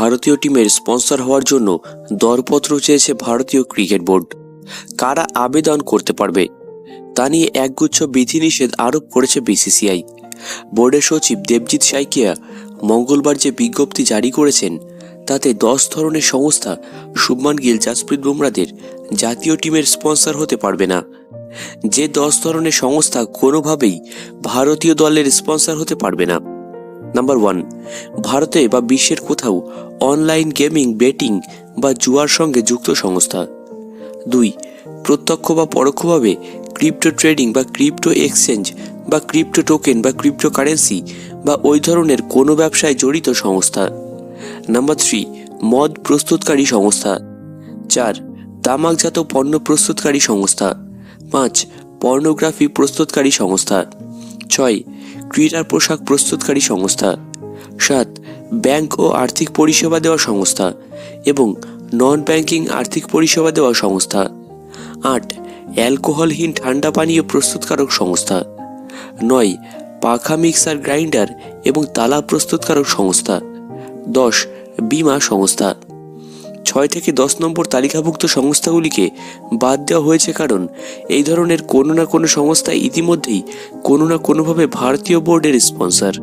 ভারতীয় টিমের স্পন্সর হওয়ার জন্য দরপত্র চেয়েছে ভারতীয় ক্রিকেট বোর্ড। কারা আবেদন করতে পারবে? তা নিয়ে একগুচ্ছ বিধিনিষেধ আরোপ করেছে বিসিসিআই। বোর্ডের সচিব দেবজিৎ সাইকিয়া মঙ্গলবার যে বিজ্ঞপ্তি জারি করেছেন, তাতে দশ ধরনের সংস্থা, শুভমান গিল, জাসপ্রীত বুমরাদের জাতীয় টিমের স্পন্সর হতে পারবে না। যে দশ ধরনের সংস্থা কোনোভাবেই ভারতীয় দলের স্পন্সর হতে পারবে না। নাম্বার ওয়ান ভারতে বা বিশ্বের কোথাও অনলাইন গেমিং বেটিং বা জুয়ার সঙ্গে যুক্ত সংস্থা। দুই, প্রত্যক্ষ বা পরোক্ষভাবে ক্রিপ্টো ট্রেডিং বা ক্রিপ্টো এক্সচেঞ্জ বা ক্রিপ্টো টোকেন বা ক্রিপ্টো কারেন্সি বা ওই ধরনের কোনো ব্যবসায় জড়িত সংস্থা। নাম্বার থ্রি মদ প্রস্তুতকারী সংস্থা। চার, তামাকজাত পণ্য প্রস্তুতকারী সংস্থা। পাঁচ, পর্নোগ্রাফি প্রস্তুতকারী সংস্থা। ছয় ক্রীড়া পোশাক প্রস্তুতকারী সংস্থা, সাত, ব্যাংক ও আর্থিক পরিষেবা দেওয়া সংস্থা এবং নন ব্যাংকিং আর্থিক পরিষেবা দেওয়া সংস্থা, আট, অ্যালকোহলহীন ঠান্ডা পানীয় প্রস্তুতকারক সংস্থা, নয়, পাখা মিক্সার গ্রাইন্ডার এবং তালা প্রস্তুতকারক সংস্থা, দশ, বিমা সংস্থা। ছয় থেকে দশ নম্বর তালিকাভুক্ত সংস্থাগুলিকে বাদ দেওয়া হয়েছে কারণ এই ধরনের কোনো না কোনো সংস্থা ইতিমধ্যেই কোনো না কোনোভাবে ভারতীয় বোর্ডের স্পন্সর।